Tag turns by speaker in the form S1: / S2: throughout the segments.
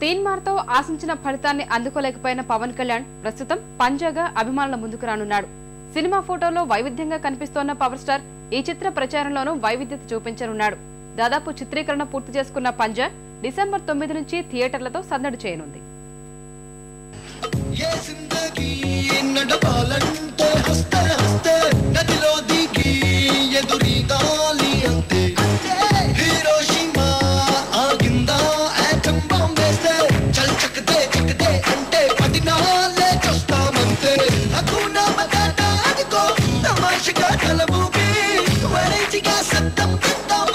S1: తీన్మార్తో ఆశించిన ఫలితాన్ని అందుకోలేకపోయిన పవన్ కళ్యాణ్ ప్రస్తుతం పంజాగా అభిమానుల ముందుకు రానున్నాడు. సినిమా ఫోటోలో వైవిధ్యంగా కనిపిస్తోన్న పవర్ స్టార్ ఈ చిత్ర ప్రచారంలోనూ వైవిధ్యత చూపించనున్నాడు. దాదాపు చిత్రీకరణ పూర్తి చేసుకున్న పంజా డిసెంబర్ తొమ్మిది నుంచి థియేటర్లతో సందడి చేయనుంది.
S2: కలబూపి వెరైటీగా సత్తం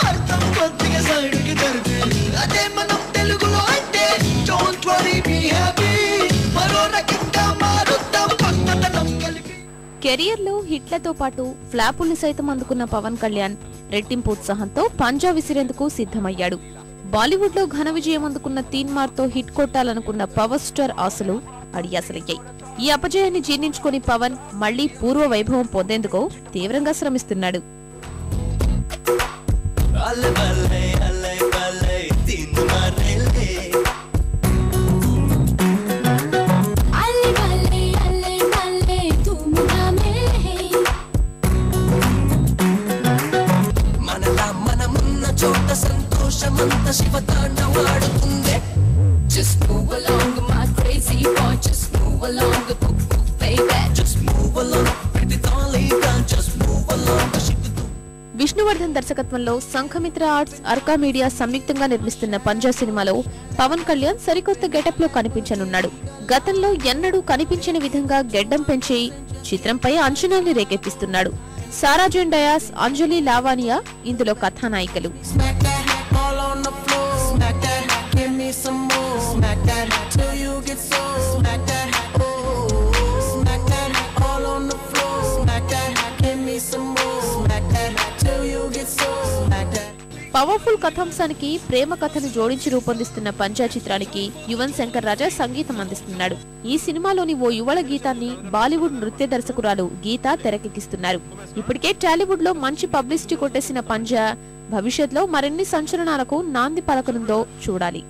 S2: అర్థం కొద్దిగా సైడ్కి జరిపి అదే మనం తెలుగులో అంటే డోంట్ వరీ బీ హ్యాపీ మరో రకంగా మారుద్దాం కొత్తదనం కలిపి.
S3: కెరియర్లో హిట్లతో పాటు ఫ్లాపుల్ని సైతం అందుకున్న పవన్ కళ్యాణ్ రెట్టింపు ఉత్సాహంతో పంజా విసిరేందుకు సిద్ధమయ్యాడు. బాలీవుడ్లో ఘన విజయం అందుకున్న తీన్మార్తో హిట్ కొట్టాలనుకున్న పవర్ స్టార్ ఆశలు అడియాసలయ్యాయి. ఈ అపజయాన్ని జీర్ణించుకుని పవన్ మళ్ళీ పూర్వ వైభవం పొందేందుకు తీవ్రంగా శ్రమిస్తున్నాడు.
S2: అల్లె బల్లె అల్లె
S3: విష్ణువర్ధన్ దర్శకత్వంలో సంఘమిత్ర ఆర్ట్స్ అర్కా మీడియా సంయుక్తంగా నిర్మిస్తున్న పంజా సినిమాలో పవన్ కళ్యాణ్ సరికొత్త గెటప్లో కనిపించనున్నాడు. గతంలో ఎన్నడూ కనిపించని విధంగా గెడ్డం పెంచి చిత్రంపై అంచనాల్ని రేకెత్తిస్తున్నాడు. సారాజన్ డయాస్ అంజలి లావానియా ఇందులో కథానాయికలు.
S4: Smack that till you get so. Smack that,
S3: powerful కథాంశానికి ప్రేమ కథను జోడించి రూపొందిస్తున్న పంజా చిత్రానికి యువన్ శంకర్ రాజా సంగీతం అందిస్తున్నాడు. ఈ సినిమాలోని ఓ యువల గీతాన్ని బాలీవుడ్ నృత్య దర్శకురాలు గీత తెరకెక్కిస్తున్నారు. ఇప్పటికే టాలీవుడ్లో మంచి పబ్లిసిటీ కొట్టేసిన పంజా భవిష్యత్లో మరిన్ని సంచలనాలకు నాంది పలకనుందో చూడాలి.